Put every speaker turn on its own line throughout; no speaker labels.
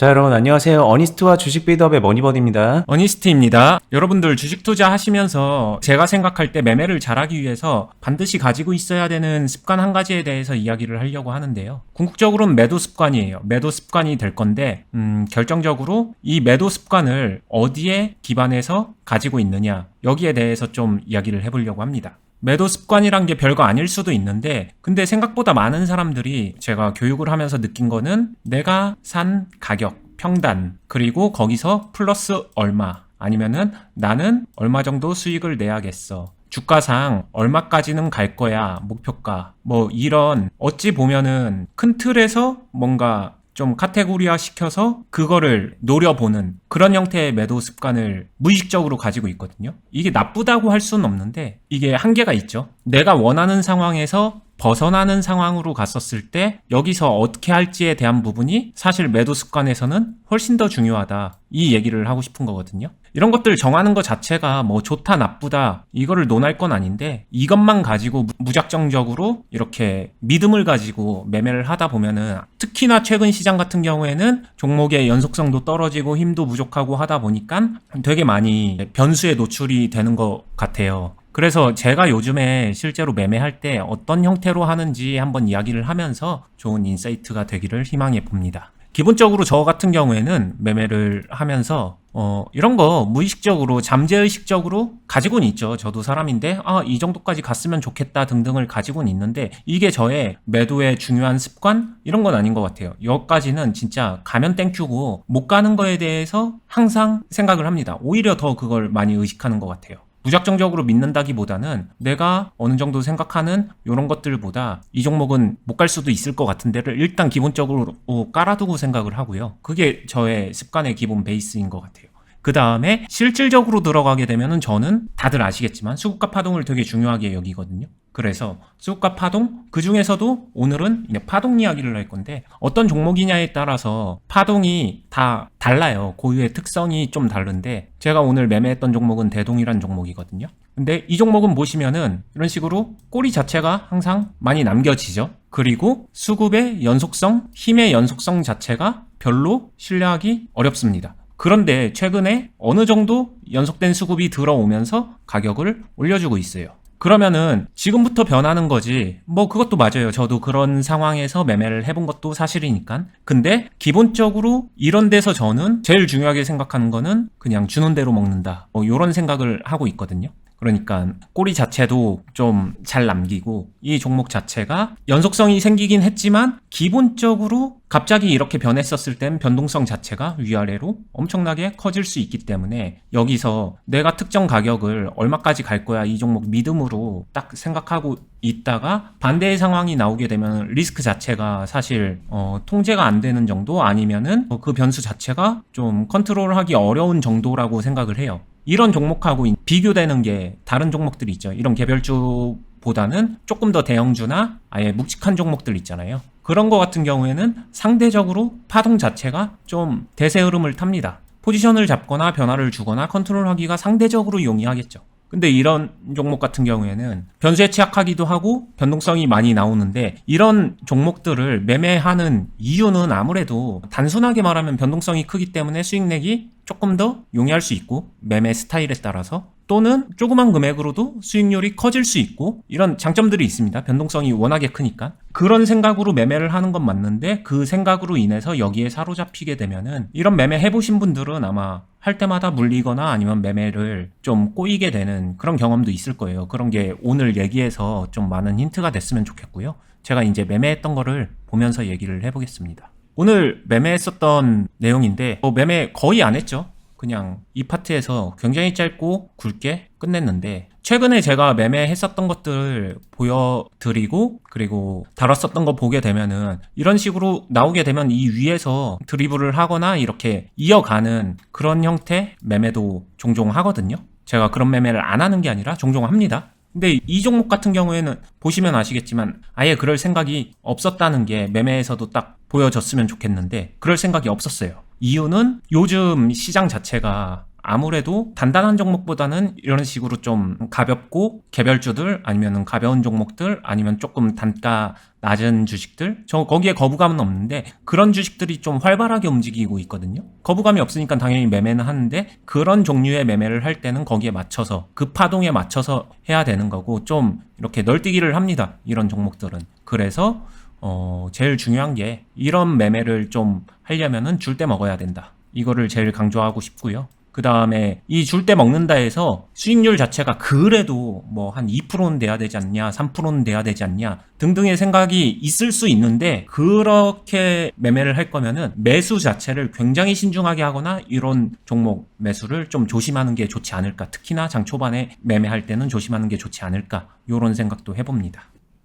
자, 여러분 안녕하세요. 어니스트와 주식 빌드업의 머니버디입니다.
어니스트입니다. 여러분들 주식 투자 하시면서 제가 생각할 때 매매를 잘하기 위해서 반드시 가지고 있어야 되는 습관 한 가지에 대해서 이야기를 하려고 하는데요. 궁극적으로는 매도 습관이에요. 매도 습관이 될 건데, 음, 결정적으로 이 매도 습관을 어디에 기반해서 가지고 있느냐, 여기에 대해서 좀 이야기를 해보려고 합니다. 매도 습관이란 게 별거 아닐 수도 있는데, 근데 생각보다 많은 사람들이 제가 교육을 하면서 느낀 거는 내가 산 가격, 평단, 그리고 거기서 플러스 얼마, 아니면은 나는 얼마 정도 수익을 내야겠어. 주가상 얼마까지는 갈 거야, 목표가. 뭐 이런, 어찌 보면은 큰 틀에서 뭔가 좀 카테고리화 시켜서 그거를 노려보는 그런 형태의 매도 습관을 무의식적으로 가지고 있거든요. 이게 나쁘다고 할 수는 없는데 이게 한계가 있죠. 내가 원하는 상황에서 벗어나는 상황으로 갔었을 때 여기서 어떻게 할지에 대한 부분이 사실 매도 습관에서는 훨씬 더 중요하다. 이 얘기를 하고 싶은 거거든요. 이런 것들 정하는 것 자체가 뭐 좋다 나쁘다 이거를 논할 건 아닌데 이것만 가지고 무- 무작정적으로 이렇게 믿음을 가지고 매매를 하다 보면은 특히나 최근 시장 같은 경우에는 종목의 연속성도 떨어지고 힘도 부족하고 하다 보니까 되게 많이 변수에 노출이 되는 것 같아요. 그래서 제가 요즘에 실제로 매매할 때 어떤 형태로 하는지 한번 이야기를 하면서 좋은 인사이트가 되기를 희망해 봅니다. 기본적으로 저 같은 경우에는 매매를 하면서 어, 이런 거 무의식적으로 잠재의식적으로 가지고는 있죠. 저도 사람인데 아, 이 정도까지 갔으면 좋겠다 등등을 가지고는 있는데 이게 저의 매도의 중요한 습관 이런 건 아닌 것 같아요. 여기까지는 진짜 가면 땡큐고 못 가는 거에 대해서 항상 생각을 합니다. 오히려 더 그걸 많이 의식하는 것 같아요. 무작정적으로 믿는다기보다는 내가 어느 정도 생각하는 이런 것들보다 이 종목은 못 갈 수도 있을 것 같은 데를 일단 기본적으로 깔아두고 생각을 하고요. 그게 저의 습관의 기본 베이스인 것 같아요. 그 다음에 실질적으로 들어가게 되면은 저는 다들 아시겠지만 수급과 파동을 되게 중요하게 여기거든요. 그래서 수급과 파동 그 중에서도 오늘은 파동 이야기를 할 건데 어떤 종목이냐에 따라서 파동이 다 달라요. 고유의 특성이 좀 다른데 제가 오늘 매매했던 종목은 대동이란 종목이거든요. 근데 이 종목은 보시면은 이런 식으로 꼬리 자체가 항상 많이 남겨지죠. 그리고 수급의 연속성, 힘의 연속성 자체가 별로 신뢰하기 어렵습니다. 그런데 최근에 어느 정도 연속된 수급이 들어오면서 가격을 올려주고 있어요. 그러면은 지금부터 변하는 거지. 뭐 그것도 맞아요. 저도 그런 상황에서 매매를 해본 것도 사실이니까. 근데 기본적으로 이런 데서 저는 제일 중요하게 생각하는 거는 그냥 주는 대로 먹는다. 뭐 이런 생각을 하고 있거든요. 그러니까 꼬리 자체도 좀 잘 남기고 이 종목 자체가 연속성이 생기긴 했지만 기본적으로 갑자기 이렇게 변했었을 땐 변동성 자체가 위아래로 엄청나게 커질 수 있기 때문에 여기서 내가 특정 가격을 얼마까지 갈 거야 이 종목 믿음으로 딱 생각하고 있다가 반대의 상황이 나오게 되면 리스크 자체가 사실 어, 통제가 안 되는 정도 아니면은 어, 그 변수 자체가 좀 컨트롤하기 어려운 정도라고 생각을 해요. 이런 종목하고 인- 비교되는 게 다른 종목들이 있죠. 이런 개별주보다는 조금 더 대형주나 아예 묵직한 종목들 있잖아요. 그런 거 같은 경우에는 상대적으로 파동 자체가 좀 대세 흐름을 탑니다. 포지션을 잡거나 변화를 주거나 컨트롤하기가 상대적으로 용이하겠죠. 근데 이런 종목 같은 경우에는 변수에 취약하기도 하고 변동성이 많이 나오는데 이런 종목들을 매매하는 이유는 아무래도 단순하게 말하면 변동성이 크기 때문에 수익 내기 조금 더 용이할 수 있고 매매 스타일에 따라서 또는 조그만 금액으로도 수익률이 커질 수 있고 이런 장점들이 있습니다. 변동성이 워낙에 크니까. 그런 생각으로 매매를 하는 건 맞는데 그 생각으로 인해서 여기에 사로잡히게 되면은 이런 매매 해보신 분들은 아마 할 때마다 물리거나 아니면 매매를 좀 꼬이게 되는 그런 경험도 있을 거예요. 그런 게 오늘 얘기해서 좀 많은 힌트가 됐으면 좋겠고요. 제가 이제 매매했던 거를 보면서 얘기를 해보겠습니다. 오늘 매매했었던 내용인데 뭐 매매 거의 안 했죠. 그냥 이 파트에서 굉장히 짧고 굵게 끝냈는데 최근에 제가 매매했었던 것들을 보여드리고 그리고 다뤘었던 거 보게 되면은 이런 식으로 나오게 되면 이 위에서 드리블을 하거나 이렇게 이어가는 그런 형태 매매도 종종 하거든요. 제가 그런 매매를 안 하는 게 아니라 종종 합니다. 근데 이 종목 같은 경우에는 보시면 아시겠지만 아예 그럴 생각이 없었다는 게 매매에서도 딱 보여졌으면 좋겠는데 그럴 생각이 없었어요. 이유는 요즘 시장 자체가 아무래도 단단한 종목보다는 이런 식으로 좀 가볍고 개별주들 아니면 가벼운 종목들 아니면 조금 단가 낮은 주식들 저 거기에 거부감은 없는데 그런 주식들이 좀 활발하게 움직이고 있거든요. 거부감이 없으니까 당연히 매매는 하는데 그런 종류의 매매를 할 때는 거기에 맞춰서 그 파동에 맞춰서 해야 되는 거고 좀 이렇게 널뛰기를 합니다. 이런 종목들은 그래서 어 제일 중요한 게 이런 매매를 좀 하려면은 줄 때 먹어야 된다. 이거를 제일 강조하고 싶고요. 그 다음에 이 줄 때 먹는다 해서 수익률 자체가 그래도 뭐 한 2%는 돼야 되지 않냐, 3%는 돼야 되지 않냐 등등의 생각이 있을 수 있는데 그렇게 매매를 할 거면은 매수 자체를 굉장히 신중하게 하거나 이런 종목 매수를 좀 조심하는 게 좋지 않을까. 특히나 장 초반에 매매할 때는 조심하는 게 좋지 않을까. 이런 생각도 해봅니다.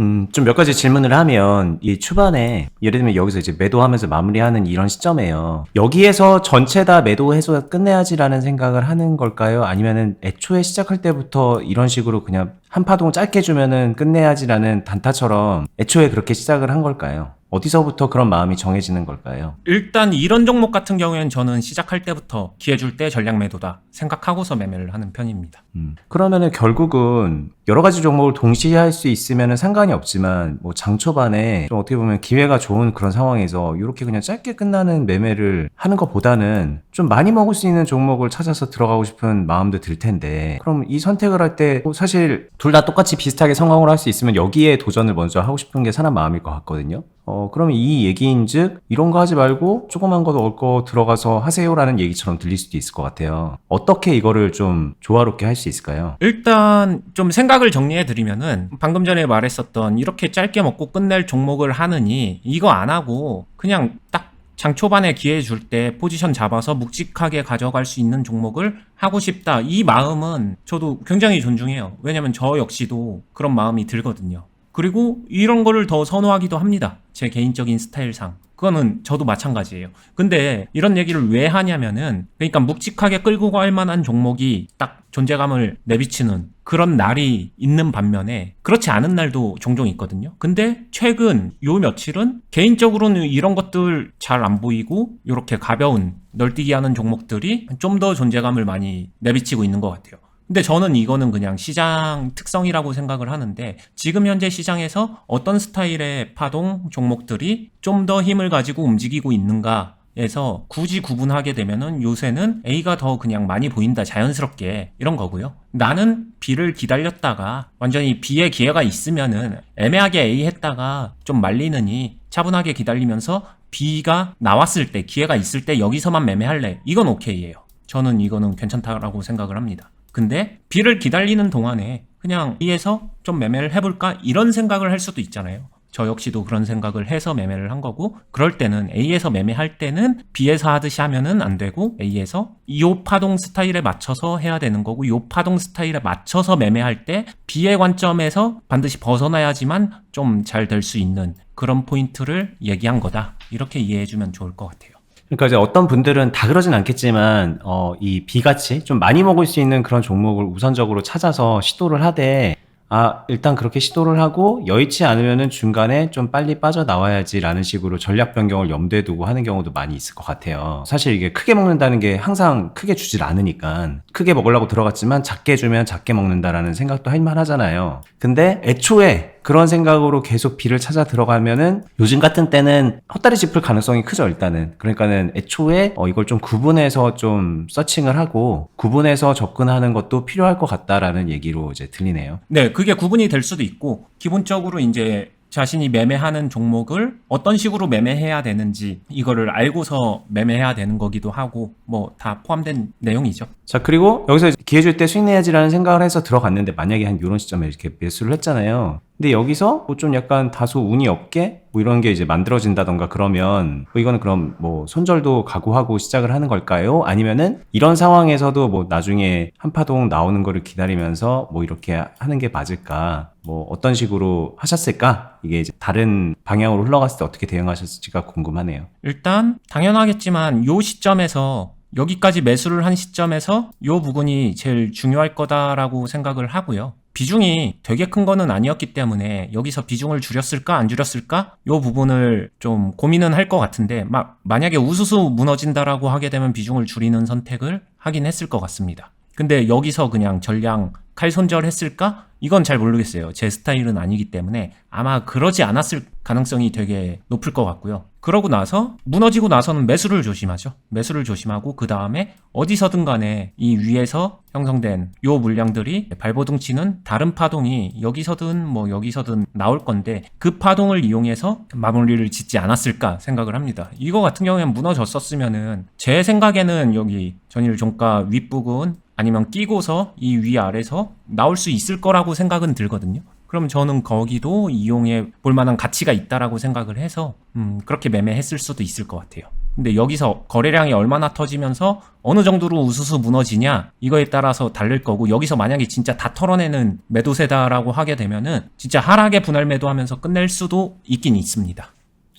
음, 좀 몇 가지 질문을 하면, 이 초반에, 예를 들면 여기서 이제 매도하면서 마무리하는 이런 시점에요. 여기에서 전체 다 매도해서 끝내야지라는 생각을 하는 걸까요? 아니면은 애초에 시작할 때부터 이런 식으로 그냥 한 파동 짧게 주면은 끝내야지라는 단타처럼 애초에 그렇게 시작을 한 걸까요? 어디서부터 그런 마음이 정해지는 걸까요?
일단 이런 종목 같은 경우에는 저는 시작할 때부터 기회 줄 때 전략 매도다 생각하고서 매매를 하는 편입니다.
음, 그러면은 결국은 여러 가지 종목을 동시에 할 수 있으면은 상관이 없지만 뭐 장 초반에 좀 어떻게 보면 기회가 좋은 그런 상황에서 이렇게 그냥 짧게 끝나는 매매를 하는 것보다는 좀 많이 먹을 수 있는 종목을 찾아서 들어가고 싶은 마음도 들 텐데 그럼 이 선택을 할 때 사실 둘 다 똑같이 비슷하게 성공을 할 수 있으면 여기에 도전을 먼저 하고 싶은 게 사람 마음일 것 같거든요. 어, 그러면 이 얘기인 즉, 이런 거 하지 말고 조그만 거 넣을 거 들어가서 하세요라는 얘기처럼 들릴 수도 있을 것 같아요. 어떻게 이거를 좀 조화롭게 할 수 있을까요?
일단 좀 생각을 정리해 드리면은 방금 전에 말했었던 이렇게 짧게 먹고 끝낼 종목을 하느니 이거 안 하고 그냥 딱 장 초반에 기회 줄 때 포지션 잡아서 묵직하게 가져갈 수 있는 종목을 하고 싶다. 이 마음은 저도 굉장히 존중해요. 왜냐면 저 역시도 그런 마음이 들거든요. 그리고 이런 거를 더 선호하기도 합니다. 제 개인적인 스타일상. 그거는 저도 마찬가지예요. 근데 이런 얘기를 왜 하냐면은 그러니까 묵직하게 끌고 갈 만한 종목이 딱 존재감을 내비치는 그런 날이 있는 반면에 그렇지 않은 날도 종종 있거든요. 근데 최근 요 며칠은 개인적으로는 이런 것들 잘 안 보이고 이렇게 가벼운 널뛰기 하는 종목들이 좀 더 존재감을 많이 내비치고 있는 것 같아요. 근데 저는 이거는 그냥 시장 특성이라고 생각을 하는데 지금 현재 시장에서 어떤 스타일의 파동 종목들이 좀 더 힘을 가지고 움직이고 있는가 에서 굳이 구분하게 되면은 요새는 A가 더 그냥 많이 보인다 자연스럽게 이런 거고요. 나는 B를 기다렸다가 완전히 B의 기회가 있으면은 애매하게 A 했다가 좀 말리느니 차분하게 기다리면서 B가 나왔을 때 기회가 있을 때 여기서만 매매할래. 이건 오케이예요. 저는 이거는 괜찮다라고 생각을 합니다. 근데 B를 기다리는 동안에 그냥 B에서 좀 매매를 해볼까 이런 생각을 할 수도 있잖아요. 저 역시도 그런 생각을 해서 매매를 한 거고 그럴 때는 A에서 매매할 때는 B에서 하듯이 하면은 안 되고 A에서 이 파동 스타일에 맞춰서 해야 되는 거고 이 파동 스타일에 맞춰서 매매할 때 B의 관점에서 반드시 벗어나야지만 좀 잘 될 수 있는 그런 포인트를 얘기한 거다 이렇게 이해해 주면 좋을 것 같아요.
그러니까 이제 어떤 분들은 다 그러진 않겠지만, 어, 이 B같이 좀 많이 먹을 수 있는 그런 종목을 우선적으로 찾아서 시도를 하되, 아, 일단 그렇게 시도를 하고 여의치 않으면은 중간에 좀 빨리 빠져 나와야지라는 식으로 전략 변경을 염두에 두고 하는 경우도 많이 있을 것 같아요. 사실 이게 크게 먹는다는 게 항상 크게 주질 않으니까 크게 먹으려고 들어갔지만 작게 주면 작게 먹는다라는 생각도 할 만하잖아요. 근데 애초에 그런 생각으로 계속 비를 찾아 들어가면은 요즘 같은 때는 헛다리 짚을 가능성이 크죠, 일단은. 그러니까는 애초에 어, 이걸 좀 구분해서 좀 서칭을 하고 구분해서 접근하는 것도 필요할 것 같다라는 얘기로 이제 들리네요.
네, 그게 구분이 될 수도 있고 기본적으로 이제 자신이 매매하는 종목을 어떤 식으로 매매해야 되는지 이거를 알고서 매매해야 되는 거기도 하고 뭐 다 포함된 내용이죠.
자, 그리고 여기서 기회 줄 때 수익 내야지라는 생각을 해서 들어갔는데 만약에 한 이런 시점에 이렇게 매수를 했잖아요. 근데 여기서 뭐 좀 약간 다소 운이 없게 뭐 이런 게 이제 만들어진다던가 그러면 뭐 이거는 그럼 뭐 손절도 각오하고 시작을 하는 걸까요? 아니면은 이런 상황에서도 뭐 나중에 한파동 나오는 거를 기다리면서 뭐 이렇게 하는 게 맞을까? 뭐 어떤 식으로 하셨을까? 이게 이제 다른 방향으로 흘러갔을 때 어떻게 대응하셨을지가 궁금하네요.
일단 당연하겠지만 요 시점에서 여기까지 매수를 한 시점에서 요 부분이 제일 중요할 거다라고 생각을 하고요. 비중이 되게 큰 거는 아니었기 때문에 여기서 비중을 줄였을까 안 줄였을까 요 부분을 좀 고민은 할 것 같은데 막 만약에 우수수 무너진다라고 하게 되면 비중을 줄이는 선택을 하긴 했을 것 같습니다. 근데 여기서 그냥 전량 칼 손절했을까? 이건 잘 모르겠어요. 제 스타일은 아니기 때문에 아마 그러지 않았을 가능성이 되게 높을 것 같고요. 그러고 나서 무너지고 나서는 매수를 조심하죠. 매수를 조심하고 그 다음에 어디서든 간에 이 위에서 형성된 요 물량들이 발버둥 치는 다른 파동이 여기서든 뭐 여기서든 나올 건데 그 파동을 이용해서 마무리를 짓지 않았을까 생각을 합니다. 이거 같은 경우에는 무너졌었으면은 제 생각에는 여기 전일 종가 윗부분 아니면 끼고서 이 위아래서 나올 수 있을 거라고 생각은 들거든요. 그럼 저는 거기도 이용해 볼 만한 가치가 있다라고 생각을 해서 음, 그렇게 매매했을 수도 있을 것 같아요. 근데 여기서 거래량이 얼마나 터지면서 어느 정도로 우수수 무너지냐 이거에 따라서 다를 거고 여기서 만약에 진짜 다 털어내는 매도세다라고 하게 되면은 진짜 하락의 분할 매도하면서 끝낼 수도 있긴 있습니다.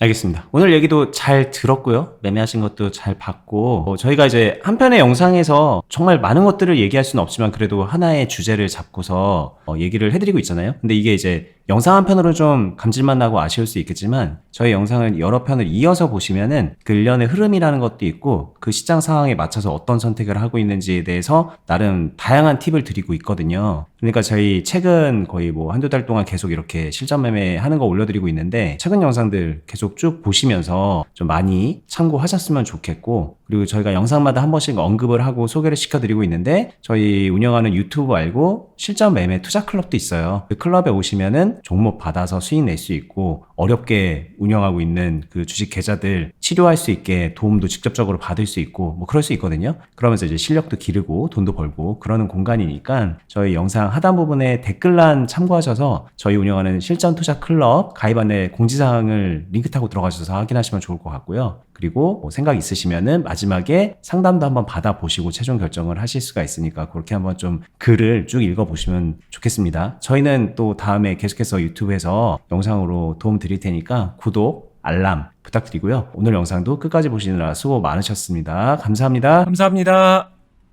알겠습니다. 오늘 얘기도 잘 들었고요. 매매하신 것도 잘 봤고, 어, 저희가 이제 한편의 영상에서 정말 많은 것들을 얘기할 수는 없지만 그래도 하나의 주제를 잡고서 어, 얘기를 해드리고 있잖아요. 근데 이게 이제 영상 한 편으로 좀 감질만 나고 아쉬울 수 있겠지만 저희 영상을 여러 편을 이어서 보시면은 그 일련의 흐름이라는 것도 있고 그 시장 상황에 맞춰서 어떤 선택을 하고 있는지에 대해서 나름 다양한 팁을 드리고 있거든요. 그러니까 저희 최근 거의 뭐 한두 달 동안 계속 이렇게 실전 매매 하는 거 올려드리고 있는데 최근 영상들 계속 쭉 보시면서 좀 많이 참고하셨으면 좋겠고 그리고 저희가 영상마다 한 번씩 언급을 하고 소개를 시켜드리고 있는데 저희 운영하는 유튜브 말고 실전 매매 투자 클럽도 있어요. 그 클럽에 오시면은 종목 받아서 수익 낼 수 있고 어렵게 운영하고 있는 그 주식 계좌들 치료할 수 있게 도움도 직접적으로 받을 수 있고 뭐 그럴 수 있거든요. 그러면서 이제 실력도 기르고 돈도 벌고 그러는 공간이니까 저희 영상 하단 부분에 댓글란 참고하셔서 저희 운영하는 실전 투자 클럽 가입 안에 공지사항을 링크 타고 들어가셔서 확인하시면 좋을 것 같고요. 그리고 뭐 생각 있으시면은 마지막에 상담도 한번 받아보시고 최종 결정을 하실 수가 있으니까 그렇게 한번 좀 글을 쭉 읽어보시면 좋겠습니다. 저희는 또 다음에 계속 해서 유튜브에서 영상으로 도움 드릴 테니까 구독, 알람 부탁드리고요. 오늘 영상도 끝까지 보시느라 수고 많으셨습니다. 감사합니다.
감사합니다.